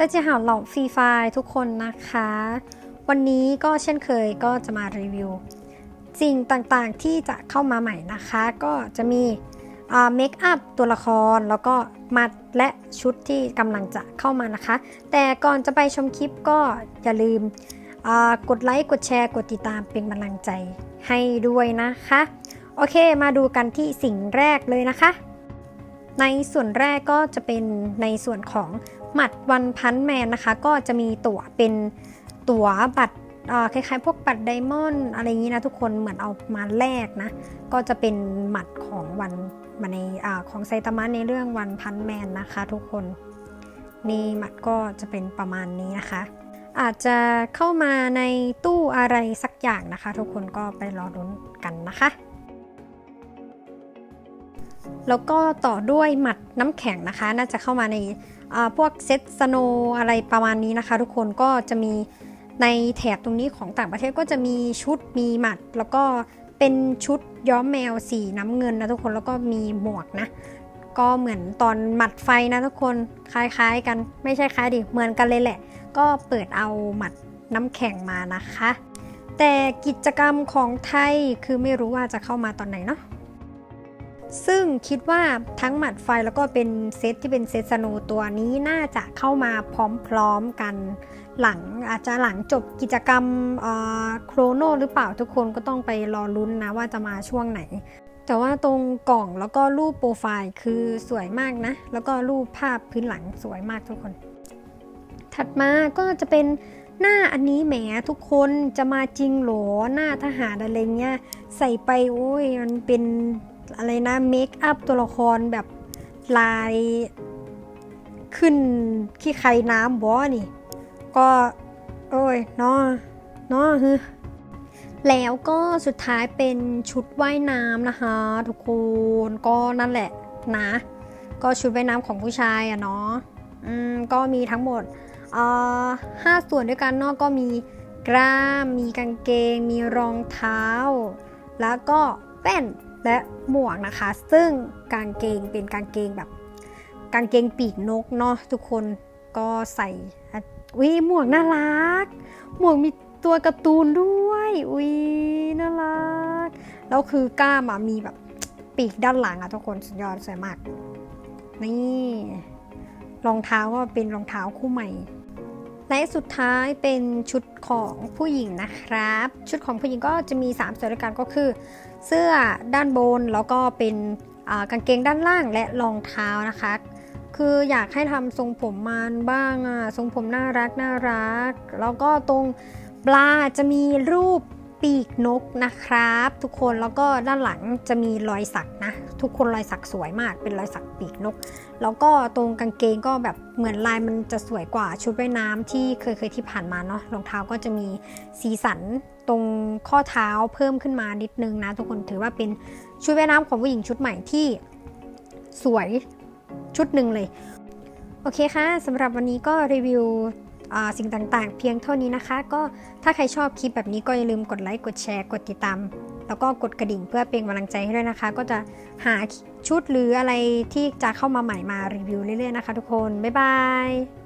แต่จะหาเหล่าฟรีไฟทุกคนนะคะ วันนี้ก็เช่นเคยก็จะมารีวิวสิ่งต่างๆที่จะเข้ามาใหม่นะคะ ก็จะมีเมคอัพตัวละครแล้วก็มัดและชุดที่กำลังจะเข้ามานะคะ แต่ก่อนจะไปชมคลิปก็อย่าลืมกดไลค์กดแชร์กดติดตามเป็นกำลังใจให้ด้วยนะคะ โอเคมาดูกันที่สิ่งแรกเลยนะคะ ในส่วนแรกก็จะเป็นในส่วนของหมัดวันพันแมนนะคะ ก็จะมีตั๋วเป็นตั๋วบัตรคล้ายๆ พวกบัตรไดมอนด์อะไรอย่างนี้นะทุกคนเหมือนเอามาแลกนะ ก็จะเป็นหมัดของวันมาในอของไซตามะในเรื่องวันพันแมนนะคะทุกคน นี่หมัดก็จะเป็นประมาณนี้นะคะ อาจจะเข้ามาในตู้อะไรสักอย่างนะคะ ทุกคนก็ไปรอรุ้นกันนะคะ แล้วก็ต่อด้วยหมัดน้ำแข็งนะคะ น่าจะเข้ามาในาพวกเซตสโนอะไรประมาณนี้นะคะ ทุกคนก็จะมีในแถบตรงนี้ของต่างประเทศก็จะมีชุดมีหมัด แล้วก็เป็นชุดย้อมแมวสีน้ำเงินนะทุกคนแล้วก็มีหมวกนะ ก็เหมือนตอนหมัดไฟนะทุกคนคล้ายๆกันไม่ใช่คล้ายดิเหมือนกันเลยแหละ ก็เปิดเอาหมัดน้ำแข็งมานะคะ แต่กิจกรรมของไทยคือไม่รู้ว่าจะเข้ามาตอนไหนเนาะ ซึ่งคิดว่าทั้งหมัดไฟแล้วก็เป็นเซตที่เป็นเซตสโนว์ตัวนี้น่าจะเข้ามาพร้อมๆกันหลังอาจจะหลังจบกิจกรรมโครโนหรือเปล่าทุกคนก็ต้องไปรอลุ้นนะว่าจะมาช่วงไหน แต่ว่าตรงกล่องแล้วก็รูปโปรไฟล์คือสวยมากนะ แล้วก็รูปภาพพื้นหลังสวยมากทุกคน ถัดมาก็จะเป็นหน้าอันนี้แหมทุกคนจะมาจริงหรอหน้าทหารอะไรเงี้ยใส่ไปโอ้ยมันเป็น อะไรนะเมคอัพตัวละครแบบลายขึ้นขี้ใครน้ำบอนี่ ก็โอ้ยเนาะเนาะฮึแล้วก็สุดท้ายเป็นชุดว่ายน้ำนะคะ ทุกคนก็นั่นแหละนะ ก็ชุดว่ายน้ำของผู้ชายอะเนาะอืมก็มีทั้งหมดเอ่อห้าส่วนด้วยกันเนาะก็มีกล้าม มีกางเกง มีรองเท้า แล้วก็แป้น และหมวกนะคะ ซึ่งกางเกงเป็นกางเกงแบบกางเกงปีกนกเนาะทุกคนก็ใส่อะวิหมวกน่ารัก หมวกมีตัวการ์ตูนด้วยอุ้ยน่ารัก แล้วคือกล้ามมีแบบปีกด้านหลังอะทุกคนสุดยอดสวยมาก นี่รองเท้าก็เป็นรองเท้าคู่ใหม่ และสุดท้ายเป็นชุดของผู้หญิงนะครับ ชุดของผู้หญิงก็จะมี3ส่วนด้วยกันก็คือ เสื้อด้านบนแล้วก็เป็นกางเกงด้านล่างและรองเท้านะคะ คืออยากให้ทำทรงผมมันบ้างอะทรงผมน่ารักน่ารัก แล้วก็ตรงปลาจะมีรูป ปีกนกนะครับ ทุกคนแล้วก็ด้านหลังจะมีรอยสักนะ ทุกคนรอยสักสวยมากเป็นรอยสักปีกนก แล้วก็ตรงกางเกงก็แบบเหมือนลายมันจะสวยกว่าชุดว่ายน้ำที่เคยเคยที่ผ่านมาเนาะรองเท้าก็จะมีสีสันตรงข้อเท้าเพิ่มขึ้นมานิดนึงนะ ทุกคนถือว่าเป็นชุดว่ายน้ำของผู้หญิงชุดใหม่ที่สวยชุดหนึ่งเลยโอเคค่ะสำหรับวันนี้ก็รีวิว สิ่งต่างๆ เพียงเท่านี้นะคะ ก็ถ้าใครชอบคลิปแบบนี้ก็อย่าลืมกดไลค์กดแชร์กดติดตาม แล้วก็กดกระดิ่งเพื่อเป็นกำลังใจให้ด้วยนะคะ ก็จะหาชุดหรืออะไรที่จะเข้ามาใหม่มารีวิวเรื่อยๆนะคะ ทุกคนบ๊ายบาย